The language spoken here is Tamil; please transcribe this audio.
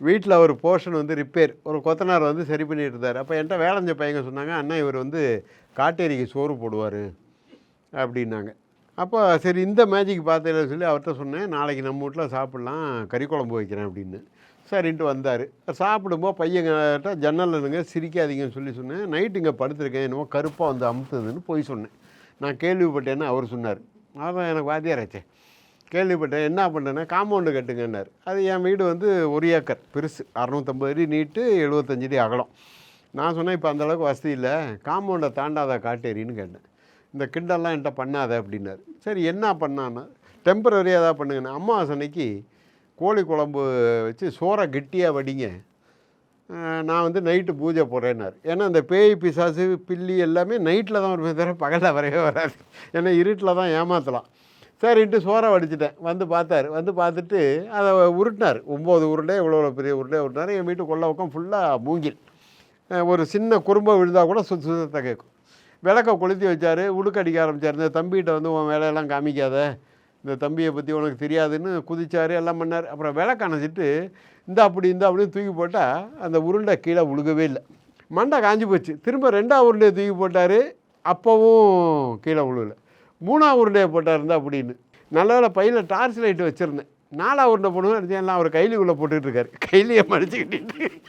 வீட்டில் ஒரு போர்ஷன் வந்து ரிப்பேர் ஒரு கொத்தனார் வந்து சரி பண்ணிட்டு இருந்தார் அப்போ என்கிட்ட வேலைஞ்ச பையங்க சொன்னாங்க அண்ணா இவர் வந்து காட்டேரிக்கு சோறு போடுவார் அப்படின்னாங்க. அப்போ சரி இந்த மேஜிக் பார்த்துல சொல்லி அவர்கிட்ட சொன்னேன் நாளைக்கு நம்ம வீட்டில் சாப்பிட்லாம் கறி குழம்பு வைக்கிறேன் அப்படின்னு. சரின்ட்டு வந்தார். சாப்பிடும்போது பையன்கிட்ட ஜன்னல் இருங்க சிரிக்காதீங்கன்னு சொல்லி சொன்னேன். நைட்டு இங்கே படுத்திருக்கேன் என்னமோ கருப்பாக வந்து அமுத்துதுன்னு போய் சொன்னேன். நான் கேள்விப்பட்டேன்னு அவர் சொன்னார். அதான் எனக்கு வாத்தியாராச்சே கேள்விப்பட்டேன். என்ன பண்ணேன்னா காம்பவுண்டு கட்டுங்கன்னார். அது என் வீடு வந்து ஒரு ஏக்கர் பெருசு. அறநூற்றம்பது அடி நீட்டு எழுபத்தஞ்சு அடி அகலம். நான் சொன்னேன் இப்போ அந்தளவுக்கு வசதி இல்லை. காம்பவுண்டை தாண்டாத காட்டேரின்னு கேட்டேன். இந்த கிண்டல்லாம் என்கிட்ட பண்ணாத அப்படின்னாரு. சரி என்ன பண்ணான்னா டெம்பரரியாக ஏதாவது பண்ணுங்கண்ணா அம்மா அன்னைக்கு கோழி குழம்பு வச்சு சோறை கெட்டியாக வடிங்க. நான் வந்து நைட்டு பூஜை போடுறேன்னாரு ஏன்னா இந்த பேய் பிசாசு பில்லி எல்லாமே நைட்டில் தான் வருமே தவிர பகலில் வரவே வராது. ஏன்னா இருட்டில் தான் ஏமாற்றலாம் சரின்ட்டு சோறை வடிச்சிட்டேன் வந்து பார்த்தாரு வந்து பார்த்துட்டு அதை உருட்டினார் ஒம்பது உருண்டை இவ்வளோ இவ்வளோ பெரிய உருண்டை உருட்டினார் என் வீட்டு கொள்ள பக்கம் ஃபுல்லாக மூங்கில் ஒரு சின்ன குறும்பை விழுந்தால் கூட சுத்த சுத்தத்தை கேட்கும் விளக்க கொளுத்தி வச்சார் உடுக்கடிக்க ஆரம்பித்தார் இந்த தம்பிகிட்ட வந்து உன் வேலையெல்லாம் காமிக்காத இந்த தம்பியை பற்றி உனக்கு தெரியாதுன்னு குதிச்சார் எல்லாம் பண்ணார் அப்புறம் விளக்கு அணைச்சிட்டு இந்த அப்படி இந்த அப்படின்னு தூக்கி போட்டால் அந்த உருண்டை கீழே உழுகவே இல்லை மண்டை காஞ்சி போச்சு திரும்ப ரெண்டாவது உருண்டையை தூக்கி போட்டார் அப்போவும் கீழே உழுகலை மூணாவது உருண்டையை போட்டார் இருந்தால் அப்படின்னு. நல்ல பையில் டார்ச் லைட் வச்சுருந்தேன். நாலாவது உருண்டை போடுவேன் எல்லாம் அவர் கைலிக்குள்ளே போட்டுக்கிட்டு இருக்காரு. கைலியை மடிச்சுக்கிட்டு